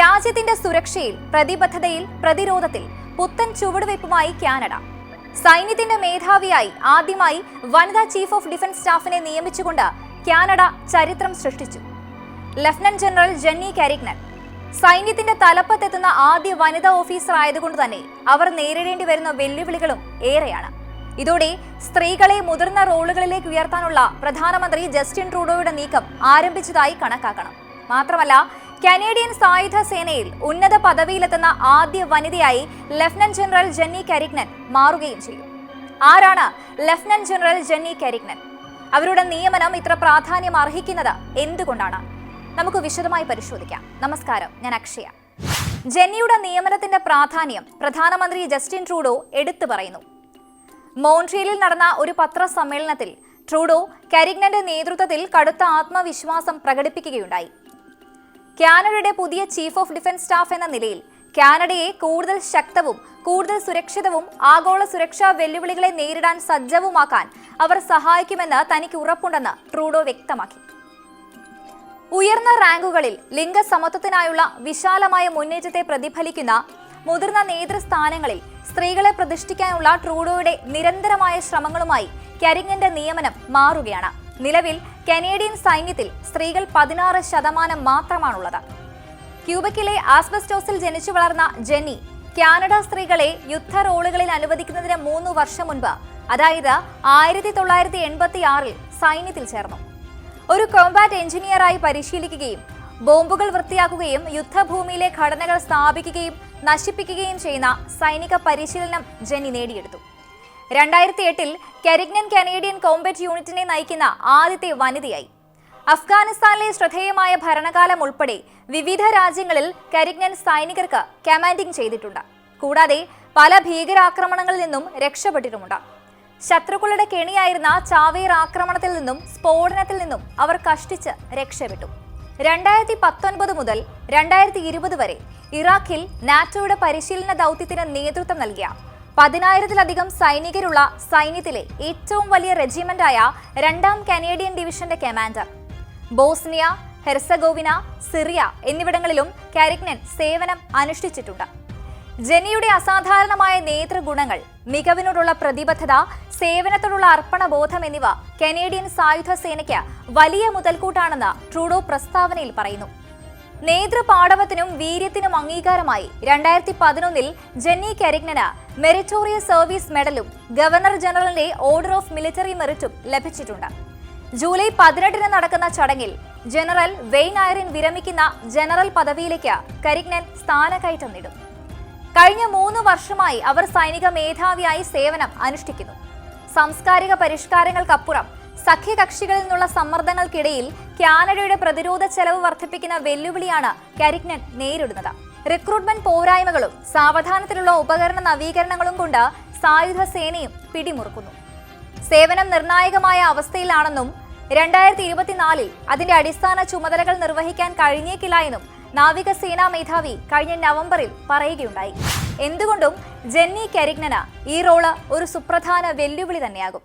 രാജ്യത്തിന്റെ സുരക്ഷയിൽ പ്രതിബദ്ധതയിൽ പ്രതിരോധത്തിൽ പുത്തൻ ചുവടുവയ്പുമായി കാനഡ. സൈന്യത്തിന്റെ മേധാവിയായി ആദ്യമായി വനിതാ ചീഫ് ഓഫ് ഡിഫൻസ് സ്റ്റാഫിനെ നിയമിച്ചുകൊണ്ട് കാനഡ ചരിത്രം സൃഷ്ടിച്ചു. Lieutenant general Jenny Carignan. സൈന്യത്തിന്റെ തലപ്പത്തെത്തുന്ന ആദ്യ വനിതാ ഓഫീസർ ആയതുകൊണ്ട് തന്നെ അവർ നേരിടേണ്ടി വരുന്ന വെല്ലുവിളികളും ഏറെയാണ്. ഇതോടെ സ്ത്രീകളെ മുതിർന്ന റോളുകളിലേക്ക് ഉയർത്താനുള്ള പ്രധാനമന്ത്രി ജസ്റ്റിൻ ട്രൂഡോയുടെ നീക്കം ആരംഭിച്ചതായി കണക്കാക്കണം. മാത്രമല്ല കനേഡിയൻ സായുധ സേനയിൽ ഉന്നത പദവിയിലെത്തുന്ന ആദ്യ വനിതയായി ലഫ്റ്റനന്റ് ജനറൽ ജെന്നി കരിഗ്നൻ മാറുകയും ചെയ്യും. ആരാണ് ലഫ്റ്റനന്റ് ജനറൽ ജെന്നി കരിഗ്നൻ അവരുടെ നിയമനം ഇത്ര പ്രാധാന്യം അർഹിക്കുന്നത് എന്തുകൊണ്ടാണ്? നമുക്ക് വിശദമായി പരിശോധിക്കാം. നമസ്കാരം ഞാൻ അക്ഷയ. ജെന്നിയുടെ നിയമനത്തിന്റെ പ്രാധാന്യം പ്രധാനമന്ത്രി ജസ്റ്റിൻ ട്രൂഡോ എടുത്തു പറയുന്നു. മോൺട്രിയലിൽ നടന്ന ഒരു പത്രസമ്മേളനത്തിൽ ട്രൂഡോ കരിഗ്നന്റെ നേതൃത്വത്തിൽ കടുത്ത ആത്മവിശ്വാസം പ്രകടിപ്പിക്കുകയുണ്ടായി. കാനഡയുടെ പുതിയ ചീഫ് ഓഫ് ഡിഫൻസ് സ്റ്റാഫ് എന്ന നിലയിൽ കാനഡയെ കൂടുതൽ ശക്തവും കൂടുതൽ സുരക്ഷിതവും ആഗോള സുരക്ഷാ വെല്ലുവിളികളെ നേരിടാൻ സജ്ജവുമാക്കാൻ അവർ സഹായിക്കുമെന്ന് തനിക്ക് ഉറപ്പുണ്ടെന്ന് ട്രൂഡോ വ്യക്തമാക്കി. ഉയർന്ന റാങ്കുകളിൽ ലിംഗസമത്വത്തിനായുള്ള വിശാലമായ മുന്നേറ്റത്തെ പ്രതിഫലിക്കുന്ന മുതിർന്ന നേതൃസ്ഥാനങ്ങളിൽ സ്ത്രീകളെ പ്രതിഷ്ഠിക്കാനുള്ള ട്രൂഡോയുടെ നിരന്തരമായ ശ്രമങ്ങളുമായി കരിങ്ങന്റെ നിയമനം മാറുകയാണ്. നിലവിൽ കനേഡിയൻ സൈന്യത്തിൽ സ്ത്രീകൾ പതിനാറ് ശതമാനം മാത്രമാണുള്ളത്. ക്യൂബക്കിലെ ആസ്ബസ്റ്റോസിൽ ജനിച്ചു വളർന്ന ജെന്നി കാനഡ സ്ത്രീകളെ യുദ്ധ റോളുകളിൽ അനുവദിക്കുന്നതിന് മൂന്ന് വർഷം മുൻപ് അതായത് ആയിരത്തി തൊള്ളായിരത്തി എൺപത്തി ആറിൽ സൈന്യത്തിൽ ചേർന്നു. ഒരു കോമ്പാറ്റ് എഞ്ചിനീയറായി പരിശീലിക്കുകയും ബോംബുകൾ വൃത്തിയാക്കുകയും യുദ്ധഭൂമിയിലെ ഘടനകൾ സ്ഥാപിക്കുകയും നശിപ്പിക്കുകയും ചെയ്യുന്ന സൈനിക പരിശീലനം ജെന്നി നേടിയെടുത്തു. രണ്ടായിരത്തി എട്ടിൽ കരിഗ്നൻ കനേഡിയൻ കോമ്പറ്റ് യൂണിറ്റിനെ നയിക്കുന്ന ആദ്യത്തെ വനിതയായി. അഫ്ഗാനിസ്ഥാനിലെ ശ്രദ്ധേയമായ ഭരണകാലം ഉൾപ്പെടെ വിവിധ രാജ്യങ്ങളിൽ കരിഗ്നൻ സൈനികർക്ക് കമാൻഡിംഗ് ചെയ്തിട്ടുണ്ട്. കൂടാതെ പല ഭീകരാക്രമണങ്ങളിൽ നിന്നും രക്ഷപ്പെട്ടിട്ടുമുണ്ട്. ശത്രുക്കളുടെ കെണിയായിരുന്ന ചാവേർ ആക്രമണത്തിൽ നിന്നും സ്ഫോടനത്തിൽ നിന്നും അവർ കഷ്ടിച്ച് രക്ഷപ്പെട്ടു. രണ്ടായിരത്തി പത്തൊൻപത് മുതൽ രണ്ടായിരത്തി ഇരുപത് വരെ ഇറാഖിൽ നാറ്റോയുടെ പരിശീലന ദൗത്യത്തിന് നേതൃത്വം നൽകിയ പതിനായിരത്തിലധികം സൈനികരുള്ള സൈന്യത്തിലെ ഏറ്റവും വലിയ റെജിമെന്റായ രണ്ടാം കനേഡിയൻ ഡിവിഷന്റെ കമാൻഡർ. ബോസ്നിയ ഹെർസഗോവിന സിറിയ എന്നിവിടങ്ങളിലും കാരിഗ്നൻ സേവനം അനുഷ്ഠിച്ചിട്ടുണ്ട്. ജെനിയുടെ അസാധാരണമായ നേതൃഗുണങ്ങൾ മികവിനോടുള്ള പ്രതിബദ്ധത സേവനത്തോടുള്ള അർപ്പണബോധം എന്നിവ കനേഡിയൻ സായുധ സേനയ്ക്ക് വലിയ മുതൽക്കൂട്ടാണെന്ന് ട്രൂഡോ പ്രസ്താവനയിൽ പറയുന്നു. നേതൃപാടവത്തിനും വീര്യത്തിനും അംഗീകാരമായി രണ്ടായിരത്തി പതിനൊന്നിൽ ജെന്നി കരിഗ്നന് മെറിറ്റോറിയ സർവീസ് മെഡലും ഗവർണർ ജനറലിന്റെ ഓർഡർ ഓഫ് മിലിറ്ററി മെറിറ്റും ലഭിച്ചിട്ടുണ്ട്. ജൂലൈ പതിനെട്ടിന് നടക്കുന്ന ചടങ്ങിൽ ജനറൽ വെയ്ൻ ആയറിൻ വിരമിക്കുന്ന ജനറൽ പദവിയിലേക്ക് കരിഗ്നൻ സ്ഥാനക്കയറ്റം നേടും. കഴിഞ്ഞ മൂന്ന് വർഷമായി അവർ സൈനിക മേധാവിയായി സേവനം അനുഷ്ഠിക്കുന്നു. സാംസ്കാരിക പരിഷ്കാരങ്ങൾക്കപ്പുറം സഖ്യകക്ഷികളിൽ നിന്നുള്ള സമ്മർദ്ദങ്ങൾക്കിടയിൽ കാനഡയുടെ പ്രതിരോധ ചെലവ് വർദ്ധിപ്പിക്കുന്ന വെല്ലുവിളിയാണ് കരിഗ്നൻ നേരിടുന്നത്. റിക്രൂട്ട്മെന്റ് പോരായ്മകളും സാവധാനത്തിലുള്ള ഉപകരണ നവീകരണങ്ങളും കൊണ്ട് സായുധ സേനയും പിടിമുറുക്കുന്നു. സേവനം നിർണായകമായ അവസ്ഥയിലാണെന്നും രണ്ടായിരത്തി ഇരുപത്തിനാലിൽ അതിന്റെ അടിസ്ഥാന ചുമതലകൾ നിർവഹിക്കാൻ കഴിഞ്ഞേക്കില്ല എന്നും നാവികസേനാ മേധാവി കഴിഞ്ഞ നവംബറിൽ പറയുകയുണ്ടായി. എന്തുകൊണ്ടും ജെന്നി കരിഗ്നന ഈ റോൾ ഒരു സുപ്രധാന വെല്ലുവിളി തന്നെയാകും.